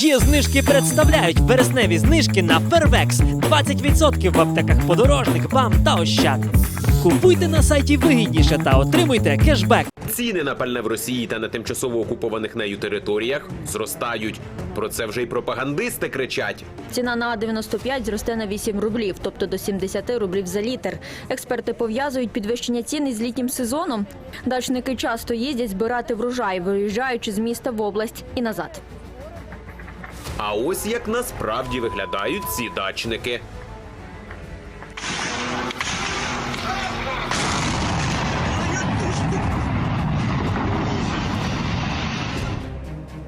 Є знижки представляють вересневі знижки на Фервекс. 20% в аптеках подорожник, бам та ощад. Купуйте на сайті вигідніше та отримуйте кешбек. Ціни на пальне в Росії та на тимчасово окупованих нею територіях зростають. Про це вже й пропагандисти кричать. Ціна на А95 зросте на 8 рублів, тобто до 70 рублів за літр. Експерти пов'язують підвищення цін із літнім сезоном. Дачники часто їздять збирати врожай, виїжджаючи з міста в область і назад. А ось як насправді виглядають ці дачники.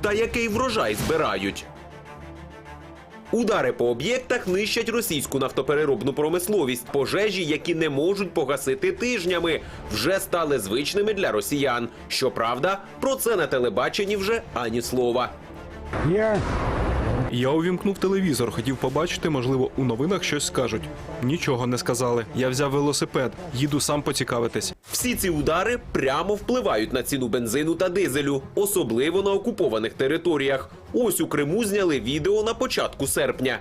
Та який врожай збирають? Удари по об'єктах нищать російську нафтопереробну промисловість. Пожежі, які не можуть погасити тижнями, вже стали звичними для росіян. Щоправда, про це на телебаченні вже ані слова. Я Я увімкнув телевізор, хотів побачити, можливо, у новинах щось скажуть. Нічого не сказали. Я взяв велосипед, їду сам поцікавитись. Всі ці удари прямо впливають на ціну бензину та дизелю, особливо на окупованих територіях. Ось у Криму зняли відео на початку серпня.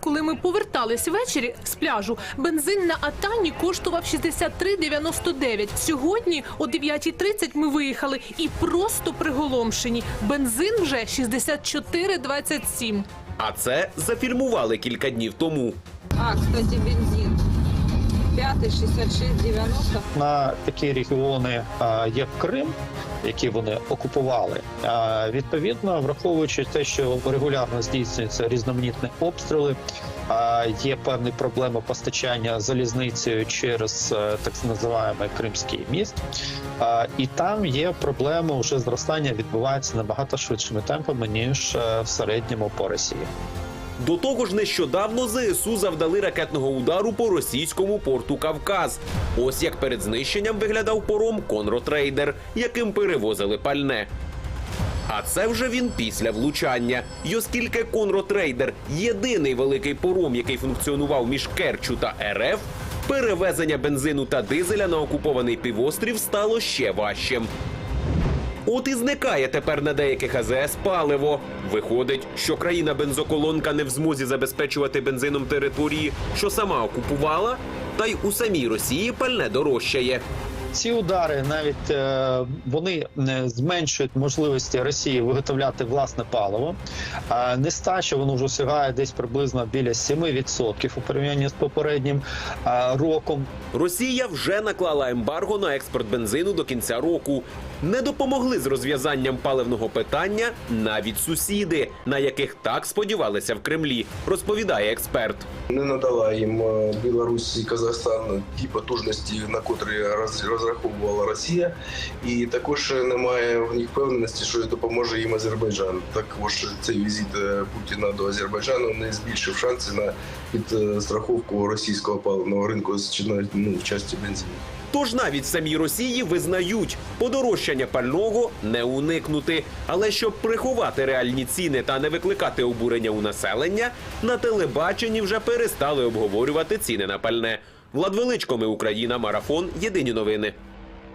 Коли ми повертались ввечері з пляжу, бензин на Атані коштував 63,99. Сьогодні о 9.30 ми виїхали і просто приголомшені. Бензин вже 64,27. А це зафільмували кілька днів тому. А, кстати, бензин. Пятый, 66, 90. на такі регіони, як Крим, які вони окупували. Відповідно, враховуючи те, що регулярно здійснюються різноманітні обстріли, є певні проблеми постачання залізницею через е, так називаємо Кримський міст. І там є проблема вже зростання відбувається набагато швидшими темпами ніж е, в середньому по Росії. До того ж, нещодавно ЗСУ завдали ракетного удару по російському порту Кавказ. Ось як перед знищенням виглядав пором Конротрейдер, яким перевозили пальне. А це вже він після влучання. І оскільки Конротрейдер єдиний великий пором, який функціонував між Керчу та РФ, перевезення бензину та дизеля на окупований півострів стало ще важчим. От і зникає тепер на деяких АЗС паливо. Виходить, що країна бензоколонка не в змозі забезпечувати бензином території, що сама окупувала, та й у самій Росії пальне дорожчає. Ці удари навіть е, вони не зменшують можливості Росії виготовляти власне паливо. А нестача воно вже сягає десь приблизно біля 7% у порівнянні з попереднім е, роком. Росія вже наклала ембарго на експорт бензину до кінця року. Не допомогли з розв'язанням паливного питання навіть сусіди, на яких так сподівалися в Кремлі, розповідає експерт. не надала їм е, Білорусь і Казахстан ті потужності, на котрі роз- розраховувала Росія, і також немає в них впевненості, що допоможе їм Азербайджан. Також цей візит е, Путіна до Азербайджану не збільшив шанси на підстраховку російського паливного ринку з ну, в часті бензину. Тож навіть в самій Росії визнають, подорожчання пального не уникнути. Але щоб приховати реальні ціни та не викликати обурення у населення, на телебаченні вже перестали обговорювати ціни на пальне. Влад Величко, ми Україна, марафон. Єдині новини.